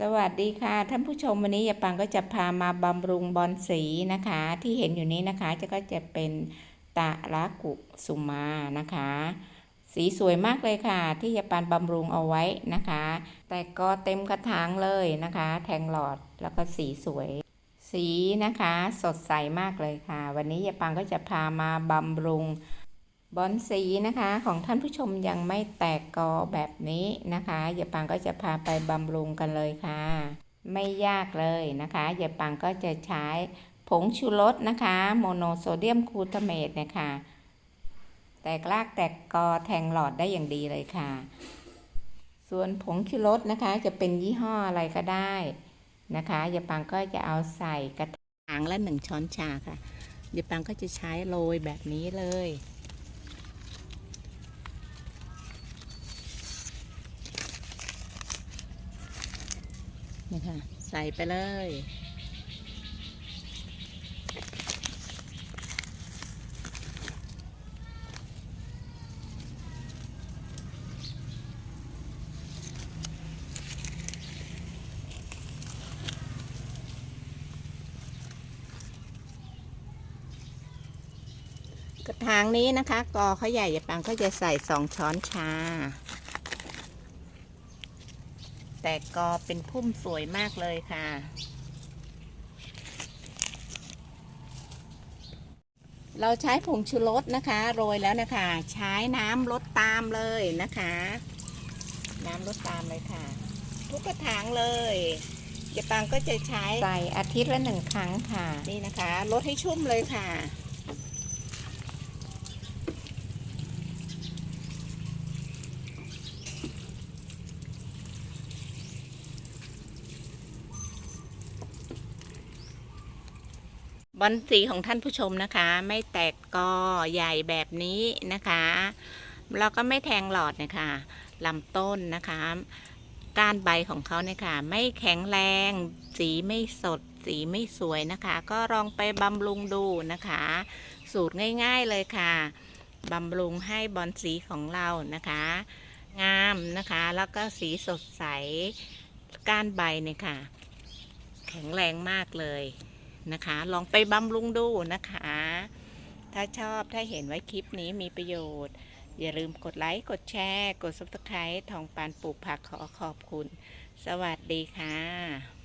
สวัสดีค่ะท่านผู้ชมวันนี้ยาปังก็จะพามาบำรุงบอนสีนะคะ ที่เห็นอยู่นี้นะคะจะก็จะเป็นตะระกุสุมานะคะ สีสวยมากเลยค่ะ ที่ยาปันบำรุงเอาไว้นะคะ แต่ก็เต็มกระถางเลยนะคะ แทงหลอดแล้วก็สีสวย สีนะคะสดใสมากเลยค่ะ วันนี้ยาปังก็จะพามาบำรุง บอนสีนะคะของท่านผู้ชมยังไม่แตกกอแบบนี้นะคะยายปังก็จะพาไปบำรุงกันเลยค่ะ ไม่ยากเลยนะคะยายปังก็จะใช้ผงชูรสนะคะ โมโนโซเดียมกลูตาเมตนี่ยค่ะแตกรากแตกกอแทงหลอดได้อย่างดีเลยค่ะ ส่วนผงชูรสนะคะจะเป็นยี่ห้ออะไรก็ได้นะคะยายปังก็จะเอาใส่กระถางละหนึ่งช้อนชาค่ะยายปังก็จะใช้โรยแบบนี้เลย นี่ค่ะ ใส่ไปเลย กระถางนี้นะคะ กอเขาใหญ่ยายปังก็จะใส่สองช้อนชา แต่กอเป็นพุ่มสวยมากเลยค่ะ เราใช้ผงชูรสนะคะ โรยแล้วนะคะ ใช้น้ำลดตามเลยนะคะ น้ำลดตามเลยค่ะ ทุกกระถางเลยเจปังก็จะใช้ใส่อาทิตย์ละหนึ่งครั้งค่ะ นี่นะคะลดให้ชุ่มเลยค่ะ อนสีของท่านผู้ชมนะคะ ไม่แตกกอใหญ่แบบนี้นะคะแล้วก็ไม่แทงหลอดนะคะลำต้นนะคะก้านใบของเขาเนี่ยค่ะ ไม่แข็งแรง สีไม่สด สีไม่สวยนะคะ ก็ลองไปบำรุงดูนะคะ สูตรง่ายๆเลยค่ะบำรุงให้บอนสีของเรานะคะ งามนะคะ แล้วก็สีสดใส ก้านใบเนี่ยค่ะ แข็งแรงมากเลย นะคะ ลองไปบำรุงดูนะคะ ถ้าชอบถ้าเห็นว่าคลิปนี้มีประโยชน์ อย่าลืมกดไลค์ กดแชร์ กด subscribe ทองปานปลูกผักขอขอบคุณ สวัสดีค่ะ